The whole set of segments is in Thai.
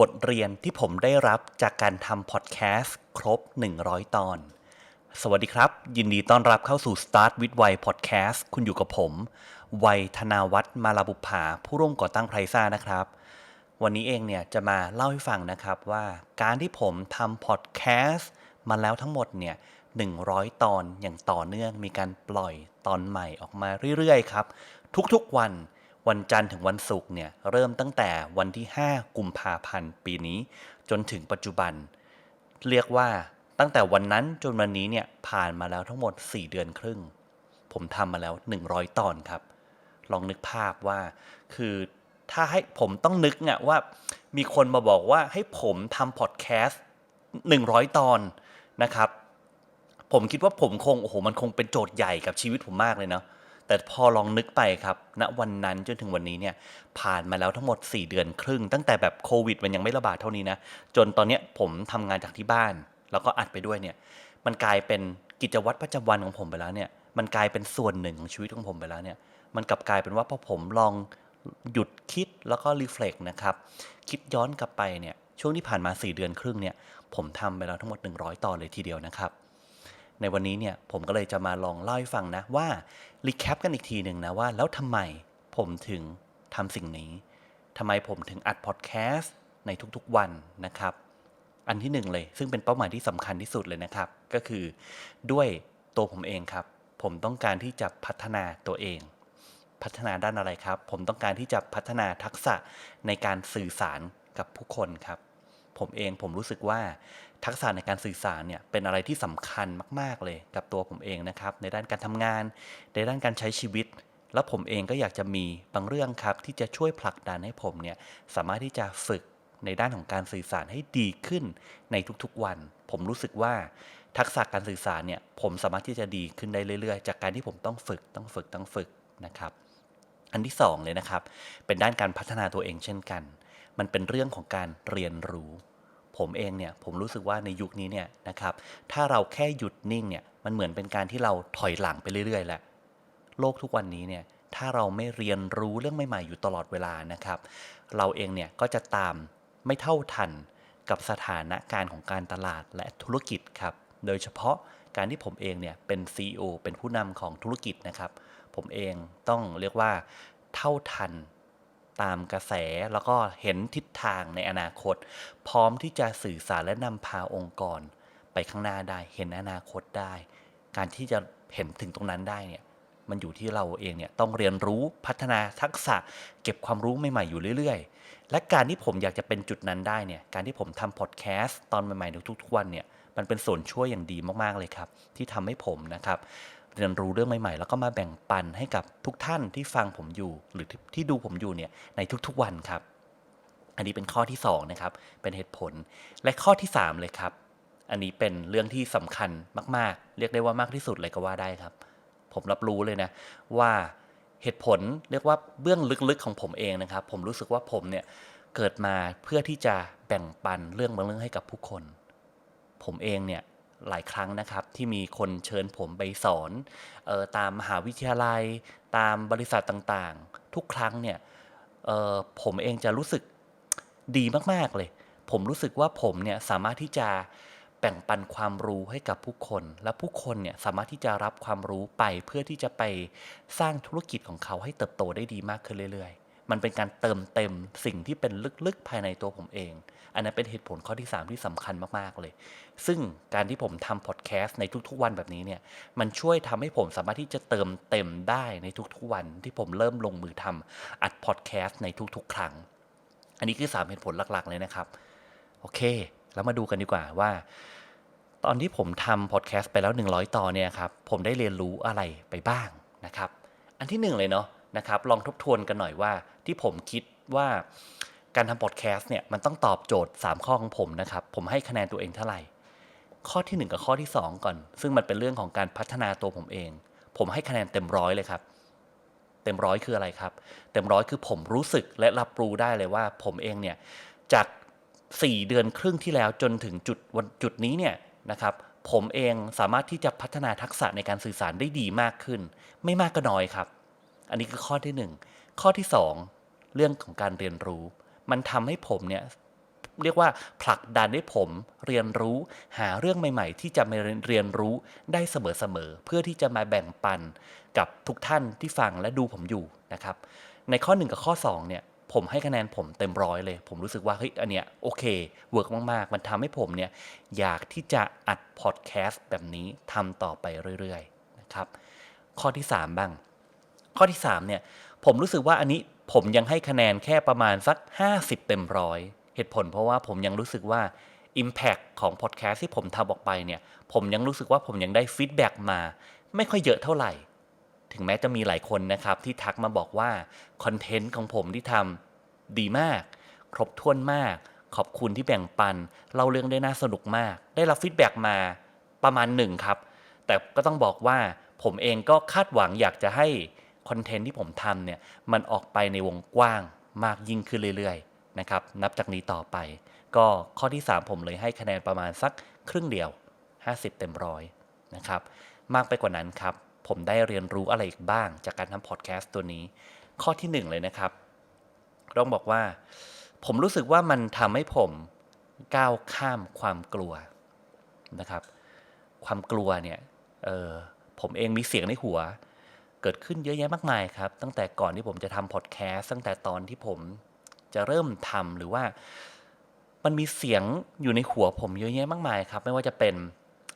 บทเรียนที่ผมได้รับจากการทำพอดแคสต์ครบ 100 ตอน สวัสดีครับ ยินดีต้อนรับเข้าสู่ Start with วัย Podcast คุณอยู่กับผมวัยธนาวัฒน์มาลาบุภาผู้ร่วมก่อตั้งไพรซ่านะครับ วันนี้เองเนี่ยจะมาเล่าให้ฟังนะครับว่าการที่ผมทำพอดแคสต์มาแล้วทั้งหมดเนี่ย100 ตอนอย่างต่อเนื่องมีการปล่อยตอนใหม่ออกมาเรื่อยๆครับ ทุกๆวัน วันจันทร์ถึงวันศุกร์เนี่ยเริ่มตั้งแต่วันที่ 5 กุมภาพันธ์ปีนี้ จนถึงปัจจุบัน เรียกว่าตั้งแต่วันนั้นจนวันนี้เนี่ยผ่านมาแล้วทั้งหมด 4 เดือนครึ่ง ผมทำมาแล้ว 100 ตอนครับ ลองนึกภาพว่า คือถ้าให้ผมต้องนึกเนี่ยว่า มีคนมาบอกว่าให้ผมทำพอดแคสต์100 ตอนนะครับ ผมคิดว่าผมคงโอ้โหมันคงเป็นโจทย์ใหญ่กับชีวิตผมมากเลยเนาะ แต่พอลองนึกไปครับณวันนั้นจนถึงวันนี้เนี่ยผ่านมาแล้วทั้งหมด 4 เดือนครึ่ง ตั้งแต่แบบโควิด มันยังไม่ระบาดเท่านี้นะ จนตอนเนี้ยผมทำงานจากที่บ้าน แล้วก็อัดไปด้วยเนี่ยมันกลายเป็นกิจวัตรประจำวันของผมไปแล้วเนี่ยมันกลายเป็นส่วนหนึ่งของชีวิตของผมไปแล้วเนี่ยมันกลับกลายเป็นว่าพอผมลองหยุดคิดแล้วก็รีเฟล็กนะครับคิดย้อนกลับไปเนี่ยช่วงที่ผ่านมา 4 เดือนครึ่งเนี่ยผมทำไปแล้วทั้งหมด 100 ตอนเลยทีเดียวนะครับ ในวันนี้เนี่ยผมก็เลยจะมาลองเล่าให้ฟังนะว่ารีแคปกันอีกทีหนึ่งนะว่า แล้วทำไมผมถึงทำสิ่งนี้ทำไมผมถึงอัดพอดแคสต์ในทุกๆวันนะครับ อันที่หนึ่งเลย ซึ่งเป็นเป้าหมายที่สำคัญที่สุดเลยนะครับ ก็คือด้วยตัวผมเองครับ ผมต้องการที่จะพัฒนาตัวเอง พัฒนาด้านอะไรครับ ผมต้องการที่จะพัฒนาทักษะในการสื่อสารกับผู้คนครับ ผมเองผมรู้สึกว่าทักษะในการสื่อสารเนี่ยเป็นอะไรที่สำคัญมาก ๆ เลยกับตัวผมเองนะครับ ในด้านการทำงาน ในด้านการใช้ชีวิต แล้วผมเองก็อยากจะมีบางเรื่องครับ ที่จะช่วยผลักดันให้ผมเนี่ยสามารถที่จะฝึกในด้านของการสื่อสารให้ดีขึ้นในทุกๆวัน ผมรู้สึกว่าทักษะการสื่อสารเนี่ยผมสามารถที่จะดีขึ้นได้เรื่อย ๆ จากการที่ผมต้องฝึกต้องฝึกต้องฝึกนะครับ อันที่สองเลยนะครับ เป็นด้านการพัฒนาตัวเองเช่นกัน มันเป็นเรื่องของการเรียนรู้ ผมเองเนี่ยผมรู้สึกว่าในยุคนี้เนี่ยนะครับถ้าเราแค่หยุดนิ่งเนี่ยมันเหมือนเป็นการที่เราถอยหลังไปเรื่อยๆแหล้วโลกทุกวันนี้เนี่ยถ้าเราไม่เรียนรู้เรื่องใหม่ๆอยู่ตลอดเวลานะครับ เราเองเนี่ยก็จะตามไม่เท่าทันกับสถานะการของการตลาดและธุรกิจครับโดยเฉพาะการที่ผมเองเนี่ยเป็น CEO เป็นผู้นำของธุรกิจนะครับ ผมเองต้องเรียกว่าเท่าทัน ตามกระแสแล้วก็เห็นทิศทางในอนาคต พร้อมที่จะสื่อสารและนำพาองค์กร ไปข้างหน้าได้ เห็นอนาคตได้ การที่จะเห็นถึงตรงนั้นได้เนี่ยมันอยู่ที่เราเองเนี่ยต้องเรียนรู้พัฒนาทักษะ เก็บความรู้ใหม่ๆอยู่เรื่อยๆ และการที่ผมอยากจะเป็นจุดนั้นได้เนี่ยการที่ผมทำพอดแคสต์ตอนใหม่ๆทุกๆวันเนี่ยมันเป็นส่วนช่วยอย่างดีมากๆเลยครับ ที่ทำให้ผมนะครับ เรียนรู้เรื่องใหม่ๆ แล้วก็มาแบ่งปันให้กับทุกท่านที่ฟังผมอยู่ หรือที่ดูผมอยู่เนี่ยในทุกๆวันครับ อันนี้เป็นข้อที่2นะครับเป็นเหตุผลและข้อที่ 3 เลยครับ อันนี้เป็นเรื่องที่สำคัญมากๆ เรียกได้ว่ามากที่สุดเลยก็ว่าได้ครับ ผมรับรู้เลยนะว่าเหตุผลเรียกว่าเบื้องลึกๆของผมเองนะครับ ผมรู้สึกว่าผมเนี่ยเกิดมาเพื่อที่จะแบ่งปันเรื่องบางเรื่องให้กับผู้คน ผมเองเนี่ย หลายครั้งนะครับ ที่มีคนเชิญผมไปสอนออตามมหาวิทยาลัย ตามบริษัทต่างๆ ทุกครั้งเนี่ยผมเองจะรู้สึกดีมากๆเลย ผมรู้สึกว่าผมเนี่ยสามารถที่จะแบ่งปันความรู้ให้กับผู้คน และผู้คนเนี่ยสามารถที่จะรับความรู้ไปเพื่อที่จะไปสร้างธุรกิจของเขาให้เติบโตได้ดีมากขึ้นเรื่อยๆ มันเป็นการเติมเต็มสิ่งที่เป็นลึกๆภายในตัวผมเอง อันนั้นเป็นเหตุผลข้อที่ 3 ที่สำคัญมากๆเลย ซึ่งการที่ผมทำพอดแคสต์ในทุกๆวันแบบนี้เนี่ย มันช่วยทำให้ผมสามารถที่จะเติมเต็มได้ในทุกๆวันที่ผมเริ่มลงมือทำอัดพอดแคสต์ในทุกๆ ครั้ง อันนี้คือ 3 เหตุผลหลักๆ เลยนะครับ โอเค แล้วมาดูกันดีกว่าว่า ตอนที่ผมทำพอดแคสต์ไปแล้ว 100 ตอนเนี่ยครับ ผมได้เรียนรู้อะไรไปบ้างนะครับ อันที่หนึ่งเลยเนาะ นะครับ ลองทบทวนกันหน่อยว่า ที่ผมคิดว่าการทำพอดแคสต์เนี่ยมันต้องตอบโจทย์ 3 ข้อของผมนะครับ ผมให้คะแนนตัวเองเท่าไหร่ ข้อที่ 1 กับข้อที่ 2 ก่อน ซึ่งมันเป็นเรื่องของการพัฒนาตัวผมเอง ผมให้คะแนนเต็มร้อยเลยครับ เต็มร้อยคืออะไรครับ เต็มร้อยคือผมรู้สึกและรับรู้ได้เลยว่า ผมเองเนี่ยจาก 4 เดือนครึ่งที่แล้วจนถึงจุดวันจุดนี้เนี่ยนะครับผมเองสามารถที่จะพัฒนาทักษะในการสื่อสารได้ดีมากขึ้น ไม่มากก็น้อยครับ อันนี้คือข้อที่ 1 ข้อที่ 2 เรื่องของการเรียนรู้ มันทำให้ผมเนี่ยเรียกว่าผลักดันให้ผมเรียนรู้หาเรื่องใหม่ ๆ ที่จะมาเรียนรู้ได้เสมอๆเพื่อที่จะมาแบ่งปันกับทุกท่านที่ฟังและดูผมอยู่นะครับ ในข้อ 1 กับข้อ2เนี่ยผมให้คะแนนผมเต็มร้อยเลย ผมรู้สึกว่าเฮ้ยอันเนี้ยโอเคเวิร์กมากๆ มันทำให้ผมเนี่ยอยากที่จะอัดพอดแคสต์แบบนี้ทำต่อไปเรื่อยๆนะครับข้อที่ 3 บ้าง ข้อที่3เนี่ยผมรู้สึกว่าอันนี้ผมยังให้คะแนนแค่ประมาณสัก 50 เต็มร้อยเหตุผลเพราะว่าผมยังรู้สึกว่า Impact ของพอดแคสต์ที่ผมทำออกไปเนี่ยผมยังรู้สึกว่าผมยังได้ฟีดแบ็กมา ไม่ค่อยเยอะเท่าไหร่ ถึงแม้จะมีหลายคนนะครับที่ทักมาบอกว่าคอนเทนต์ของผมที่ทำดีมาก ครบถ้วนมาก ขอบคุณที่แบ่งปันเล่าเรื่องได้น่าสนุกมาก ได้รับฟีดแบ็กมาประมาณหนึ่งครับ แต่ก็ต้องบอกว่าผมเองก็คาดหวังอยากจะให้ คอนเทนต์ที่ผมทำเนี่ยมันออกไปในวงกว้างมากยิ่งขึ้นเรื่อยๆนะครับนับจากนี้ต่อไป ก็ข้อที่ 3 ผมเลยให้คะแนนประมาณสักครึ่งเดียว 50 เต็มร้อยนะครับมากไปกว่านั้นครับ ผมได้เรียนรู้อะไรอีกบ้างจากการทำพอดแคสต์ตัวนี้ ข้อที่ 1 เลยนะครับต้องบอกว่า ผมรู้สึกว่ามันทำให้ผมก้าวข้ามความกลัวนะครับ ความกลัวเนี่ยออผมเองมีเสียงในหัว เกิดขึ้นเยอะแยะมากมายครับ ตั้งแต่ก่อนที่ผมจะทำพอดแคสต์ตั้งแต่ตอนที่ผมจะเริ่มทำหรือว่ามันมีเสียงอยู่ในหัวผมเยอะแยะมากมายครับ ไม่ว่าจะเป็น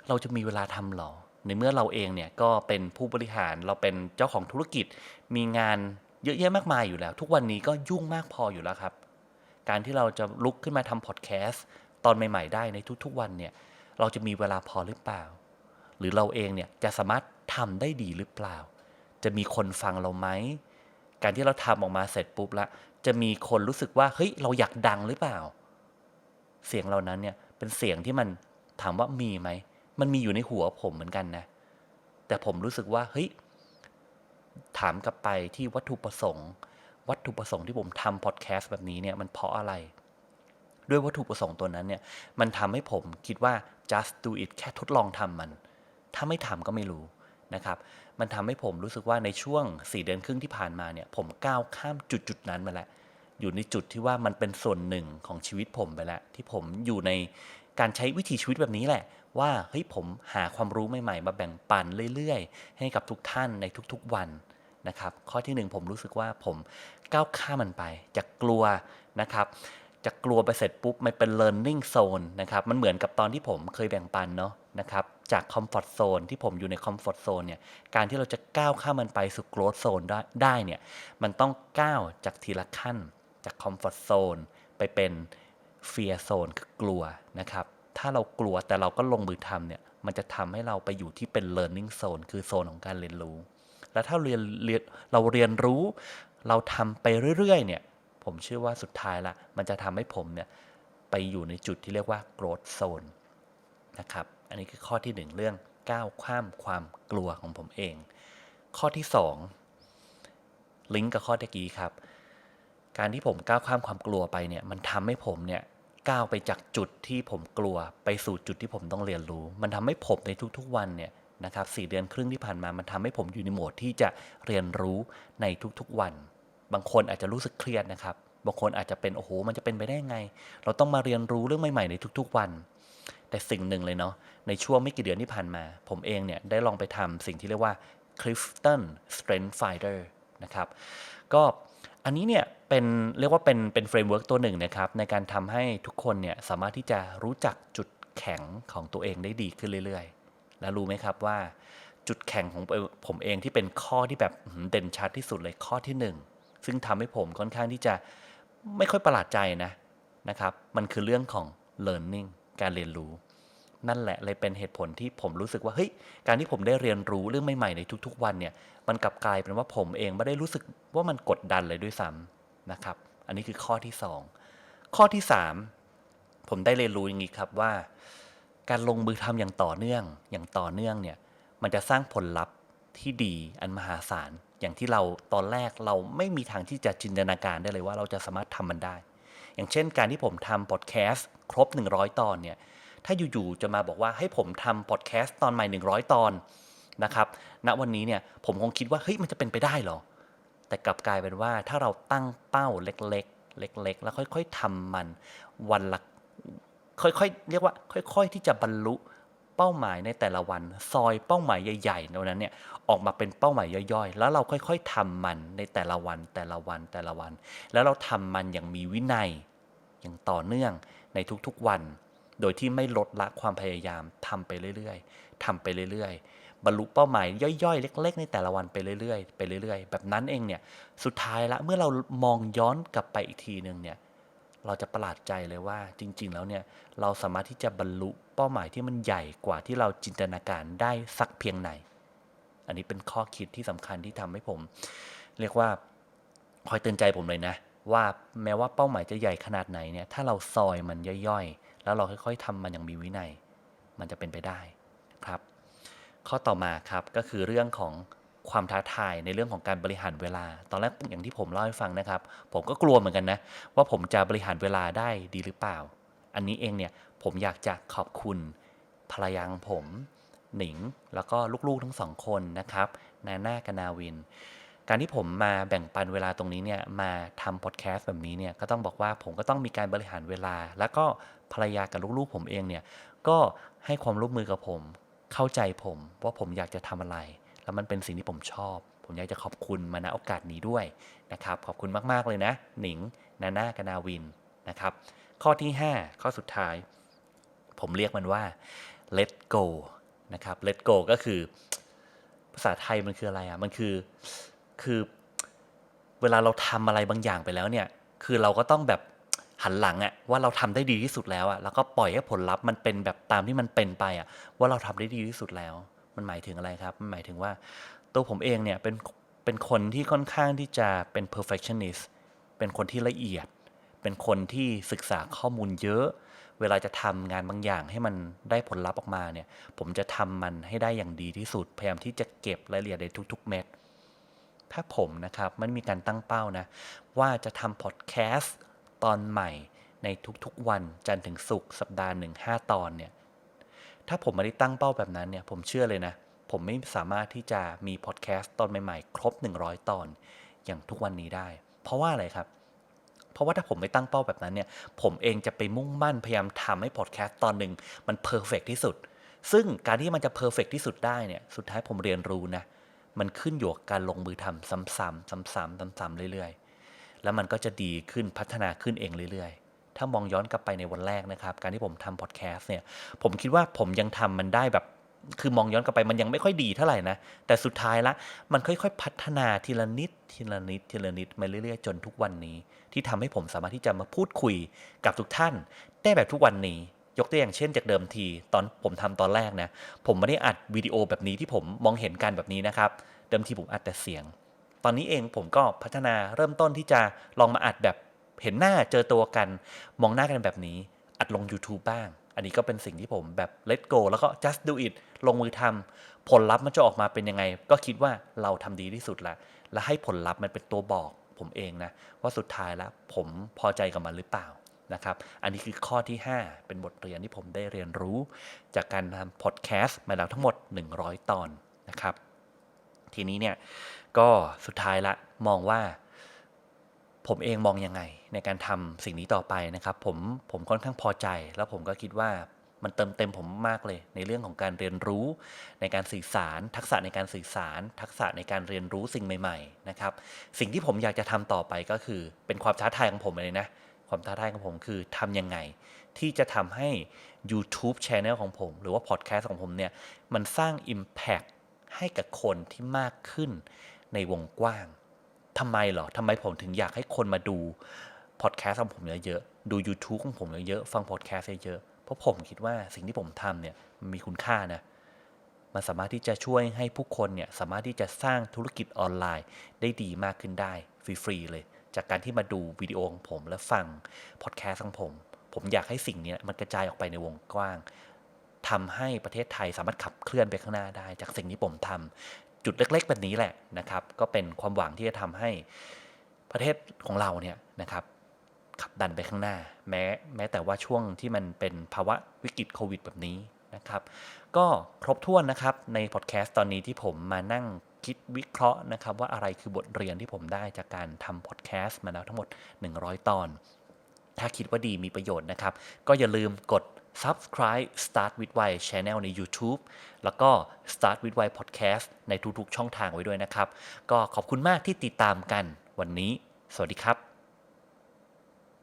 เราจะมีเวลาทำหรอ ในเมื่อเราเองเนี่ยก็เป็นผู้บริหารเราเป็นเจ้าของธุรกิจ มีงานเยอะแยะมากมายอยู่แล้ว ทุกวันนี้ก็ยุ่งมากพออยู่แล้วครับ การที่เราจะลุกขึ้นมาทำพอดแคสต์ตอนใหม่ ๆ ได้ในทุกๆวันเนี่ย เราจะมีเวลาพอหรือเปล่า หรือเราเองเนี่ยจะสามารถทำได้ดีหรือเปล่า จะมีคนฟังเราไหม การที่เราทำออกมาเสร็จปุ๊บละจะมีคนรู้สึกว่าเฮ้ยเราอยากดังหรือเปล่า เสียงเหล่านั้นเนี่ยเป็นเสียงที่มันถามว่ามีไหม มันมีอยู่ในหัวผมเหมือนกันนะ แต่ผมรู้สึกว่าเฮ้ยถามกลับไปที่วัตถุประสงค์ วัตถุประสงค์ที่ผมทำพอดแคสต์แบบนี้เนี่ยมันเพราะอะไร ด้วยวัตถุประสงค์ตัวนั้นเนี่ยมันทำให้ผมคิดว่า just do it แค่ทดลองทำมัน ถ้าไม่ทำก็ไม่รู้นะครับ มันทำให้ผมรู้สึกว่าในช่วง 4 เดือนครึ่งที่ผ่านมาเนี่ยผมก้าวข้ามจุดจุดนั้นมาแล้ว อยู่ในจุดที่ว่ามันเป็นส่วนหนึ่งของชีวิตผมไปแล้ว ที่ผมอยู่ในการใช้วิถีชีวิตแบบนี้แหละ ว่าเฮ้ยผมหาความรู้ใหม่ๆ มาแบ่งปันเรื่อยๆ ให้กับทุกท่านในทุกๆวันนะครับข้อที่หนึ่งผมรู้สึกว่าผมก้าวข้ามมันไปจากกลัวนะครับ จากกลัวไปเสร็จปุ๊บ มันเป็น learning zone นะครับ มันเหมือนกับตอนที่ผมเคยแบ่งปันเนาะนะครับ จาก comfort zone ที่ผมอยู่ใน comfort zone เนี่ย การที่เราจะก้าวข้ามมันไปสู่ growth zone ได้ได้เนี่ย มันต้องก้าวจากทีละขั้น จาก comfort zone ไปเป็น fear zone คือกลัวนะครับ ถ้าเรากลัวแต่เราก็ลงมือทำเนี่ย มันจะทำให้เราไปอยู่ที่เป็น learning zone คือโซนของการเรียนรู้ แล้วถ้าเรียนเรียนเราเรียนรู้ เราทำไปเรื่อยๆเนี่ย ผมเชื่อว่าสุดท้ายละมันจะทำให้ผมเนี่ยไปอยู่ในจุดที่เรียกว่า growth zone นะครับอันนี้คือข้อที่หนึ่งเรื่องก้าวข้ามความกลัวของผมเอง ข้อที่สองลิงก์กับข้อตะกี้ครับ การที่ผมก้าวข้ามความกลัวไปเนี่ยมันทำให้ผมเนี่ยก้าวไปจากจุดที่ผมกลัว ไปสู่จุดที่ผมต้องเรียนรู้ มันทำให้ผมในทุกๆวันเนี่ยนะครับสเดือนครึ่งที่ผ่านมา มันทำให้ผมอยู่ในโหมดที่จะเรียนรู้ในทุกๆวัน บางคนอาจจะรู้สึกเครียดนะครับ บางคนอาจจะเป็นโอ้โหมันจะเป็นไปได้ไง เราต้องมาเรียนรู้เรื่องใหม่ๆในทุก ๆ วัน แต่สิ่งหนึ่งเลยเนาะในช่วงไม่กี่เดือนที่ผ่านมา ผมเองเนี่ยได้ลองไปทำสิ่งที่เรียกว่า Clifton Strength Finder นะครับก็อันนี้เนี่ยเป็นเรียกว่าเป็นเป็นเฟรมเวิร์กตัวหนึ่งนะครับในการทำให้ทุกคนเนี่ยสามารถที่จะรู้จักจุดแข็งของตัวเองได้ดีขึ้นเรื่อย ๆ แล้วรู้ไหมครับว่าจุดแข็งของผมเองที่เป็นข้อที่แบบเด่นชัดที่สุดเลยข้อที่หนึ่ง ซึ่งทำให้ผมค่อนข้างที่จะไม่ค่อยประหลาดใจนะนะครับ มันคือเรื่องของ learning การเรียนรู้ นั่นแหละเลยเป็นเหตุผลที่ผมรู้สึกว่าเฮ้ยการที่ผมได้เรียนรู้เรื่องใหม่ๆในทุก ๆ วันเนี่ยมันกลับกลายเป็นว่าผมเองไม่ได้รู้สึกว่ามันกดดันเลยด้วยซ้ำนะครับ อันนี้คือข้อที่ 2 ข้อที่ 3 ผมได้เรียนรู้อย่างนี้ครับว่า การลงมือทำอย่างต่อเนื่องอย่างต่อเนื่องเนี่ยมันจะสร้างผลลัพธ์ ที่ดีอันมหาศาล อย่างที่เราตอนแรกเราไม่มีทางที่จะจินตนาการได้เลยว่าเราจะสามารถทำมันได้ อย่างเช่น การที่ผมทำพอดแคสต์ครบ 100 ตอนเนี่ยถ้าอยู่ๆจะมาบอกว่าให้ผมทำพอดแคสต์ตอนใหม่ 100 ตอนนะครับณวันนี้เนี่ยผมคงคิดว่าเฮ้ยมันจะเป็นไปได้หรอ แต่กลับกลายเป็นว่าถ้าเราตั้งเป้าเล็กๆ เล็ก ๆ แล้วค่อย ๆทำมันวันละค่อยๆเรียกว่า ค่อย ๆ ที่จะบรรลุ เป้าหมายในแต่ละวัน ซอยเป้าหมายใหญ่ๆตรงนั้นเนี่ยออกมาเป็นเป้าหมายย่อยๆ แล้วเราค่อยๆทำมันในแต่ละวันแต่ละวันแต่ละวัน แล้วเราทำมันอย่างมีวินัย อย่างต่อเนื่องในทุกๆวัน โดยที่ไม่ลดละความพยายามทำไปเรื่อยๆทำไปเรื่อยๆ บรรลุเป้าหมายย่อยๆ เล็ก ๆ ในแต่ละวันไปเรื่อยๆ ไปเรื่อยๆ แบบนั้นเองเนี่ย สุดท้ายละเมื่อเรามองย้อนกลับไปอีกทีหนึ่งเนี่ย เราจะประหลาดใจเลยว่าจริง ๆ แล้วเนี่ยเราสามารถที่จะบรรลุเป้าหมายที่มันใหญ่กว่าที่เราจินตนาการได้สักเพียงไหน อันนี้เป็นข้อคิดที่สำคัญที่ทำให้ผม เรียกว่าคอยเตือนใจผมเลยนะ ว่าแม้ว่าเป้าหมายจะใหญ่ขนาดไหนเนี่ยถ้าเราซอยมันย่อยๆ แล้วเราค่อยๆทำมันอย่างมีวินัย มันจะเป็นไปได้ครับ ข้อต่อมาครับก็คือเรื่องของ ความท้าทายในเรื่องของการบริหารเวลา ตอนแรกอย่างที่ผมเล่าให้ฟังนะครับ ผมก็กลัวเหมือนกันนะ ว่าผมจะบริหารเวลาได้ดีหรือเปล่า อันนี้เองเนี่ยผมอยากจะขอบคุณภรรยาของผมหนิง แล้วก็ลูกๆทั้งสองคนนะครับนาน่ากับนาวิน การที่ผมมาแบ่งปันเวลาตรงนี้เนี่ยมาทำพอดแคสต์แบบนี้เนี่ยก็ต้องบอกว่าผมก็ต้องมีการบริหารเวลา แล้วก็ภรรยากับลูกๆ ผมเองเนี่ยก็ให้ความร่วมมือกับผม เข้าใจผมว่าผมอยากจะทำอะไร แล้วมันเป็นสิ่งที่ผมชอบ ผมอยากจะขอบคุณมาณโอกาสนี้ด้วยนะครับ ขอบคุณมากๆเลยนะ หนิง นาน่ากนาวินนะครับ ข้อที่ 5 ข้อสุดท้าย ผมเรียกมันว่า let go นะครับ let go ก็คือภาษาไทยมันคืออะไรอะ มันคือ คือเวลาเราทำอะไรบางอย่างไปแล้วเนี่ย คือเราก็ต้องแบบหันหลังอะว่าเราทำได้ดีที่สุดแล้วอะแล้วก็ปล่อยให้ผลลัพธ์มันเป็นแบบตามที่มันเป็นไปอะว่าเราทำได้ดีที่สุดแล้ว มันหมายถึงอะไรครับ มันหมายถึงว่าตัวผมเองเนี่ยเป็นเป็นคนที่ค่อนข้างที่จะเป็น perfectionist เป็นคนที่ละเอียด เป็นคนที่ศึกษาข้อมูลเยอะ เวลาจะทำงานบางอย่างให้มันได้ผลลัพธ์ออกมาเนี่ยผมจะทำมันให้ได้อย่างดีที่สุด พยายามที่จะเก็บรายละเอียดในทุก ๆ เม็ดถ้าผมนะครับมันมีการตั้งเป้านะ ว่าจะทำพอดแคสต์ตอนใหม่ในทุกๆวันจันทร์ถึงศุกร์สัปดาห์หนึ่งห้าตอนเนี่ย ถ้าผมไม่ได้ตั้งเป้าแบบนั้นเนี่ย ผมเชื่อเลยนะ ผมไม่สามารถที่จะมีพอดแคสต์ตอนใหม่ๆ ครบ 100 ตอน อย่างทุกวันนี้ได้ เพราะว่าอะไรครับ เพราะว่าถ้าผมไม่ตั้งเป้าแบบนั้นเนี่ย ผมเองจะไปมุ่งมั่นพยายามทำให้พอดแคสต์ตอนหนึ่งมันเพอร์เฟกที่สุด ซึ่งการที่มันจะเพอร์เฟกที่สุดได้เนี่ย สุดท้ายผมเรียนรู้นะ มันขึ้นอยู่กับการลงมือทำซ้ำๆซ้ำๆซ้ำๆเรื่อยๆ แล้วมันก็จะดีขึ้นพัฒนาขึ้นเองเรื่อยๆ ถ้ามองย้อนกลับไปในวันแรกนะครับ การที่ผมทำพอดแคสต์เนี่ย ผมคิดว่าผมยังทำมันได้แบบ คือมองย้อนกลับไปมันยังไม่ค่อยดีเท่าไหร่นะ แต่สุดท้ายละ มันค่อยๆ พัฒนาทีละนิด ทีละนิด ทีละนิดมาเรื่อยๆ จนทุกวันนี้ ที่ทำให้ผมสามารถที่จะมาพูดคุยกับทุกท่าน ได้แบบทุกวันนี้ยกตัวอย่างเช่นจากเดิมที ตอนผมทำตอนแรกนะ ผมไม่ได้อัดวิดีโอแบบนี้ที่ผมมองเห็นกันแบบนี้นะครับ เดิมทีผมอัดแต่เสียง ตอนนี้เองผมก็พัฒนาเริ่มต้นที่จะลองมาอัดแบบ เห็นหน้าเจอตัวกัน มองหน้ากันแบบนี้ อัดลง YouTube บ้าง อันนี้ก็เป็นสิ่งที่ผมแบบ let go แล้วก็ just do it ลงมือทำผลลัพธ์มันจะออกมาเป็นยังไง ก็คิดว่าเราทำดีที่สุดละและให้ผลลัพธ์มันเป็นตัวบอกผมเองนะ ว่าสุดท้ายแล้วผมพอใจกับมันหรือเปล่านะครับ อันนี้คือข้อที่ 5 เป็นบทเรียนที่ผมได้เรียนรู้ จากการทำพอดแคสต์มาแล้วทั้งหมด 100 ตอนนะครับ ทีนี้เนี่ยก็สุดท้ายละมองว่า ผมเองมองยังไงในการทำสิ่งนี้ต่อไปนะครับผมผมค่อนข้างพอใจ แล้วผมก็คิดว่ามันเติมเต็มผมมากเลย ในเรื่องของการเรียนรู้ ในการสื่อสาร ทักษะในการสื่อสาร ทักษะในการเรียนรู้สิ่งใหม่ๆนะครับสิ่งที่ผมอยากจะทำต่อไปก็คือ เป็นความท้าทายของผมเลยนะความท้าทายของผมคือทำยังไง ที่จะทำให้ YouTube Channel ของผม หรือว่าพอดแคสต์ของผมเนี่ยมันสร้าง Impact ให้กับคนที่มากขึ้นในวงกว้าง ทำไมเหรอทำไมผมถึงอยากให้คนมาดูพอดแคสต์ของผมเยอะๆดู YouTube ของผมเยอะๆฟังพอดแคสต์เยอะๆเพราะผมคิดว่าสิ่งที่ผมทำเนี่ยมันมีคุณค่านะมันสามารถที่จะช่วยให้ผู้คนเนี่ยสามารถที่จะสร้างธุรกิจออนไลน์ได้ดีมากขึ้นได้ฟรีๆเลย จากการที่มาดูวิดีโอของผมและฟังพอดแคสต์ของผม ผมอยากให้สิ่งนี้มันกระจายออกไปในวงกว้างทำให้ประเทศไทยสามารถขับเคลื่อนไปข้างหน้าได้ จากสิ่งที่ผมทำ จุดเล็ก ๆ แบบนี้แหละนะครับ ก็เป็นความหวังที่จะทำให้ประเทศของเราเนี่ยนะครับขับดันไปข้างหน้า แม้แม้แต่ว่าช่วงที่มันเป็นภาวะวิกฤตโควิดแบบนี้นะครับ ก็ครบถ้วนนะครับในพอดแคสต์ตอนนี้ที่ผมมานั่งคิดวิเคราะห์นะครับ ว่าอะไรคือบทเรียนที่ผมได้จากการทำพอดแคสต์มาแล้วทั้งหมด 100 ตอน ถ้าคิดว่าดีมีประโยชน์นะครับ ก็อย่าลืมกด subscribe Start with Why Channel ใน YouTube แล้วก็ Start with Why Podcast ในทุกๆ ช่องทางไว้ด้วยนะครับ ก็ขอบคุณมากที่ติดตามกันวันนี้ สวัสดีครับ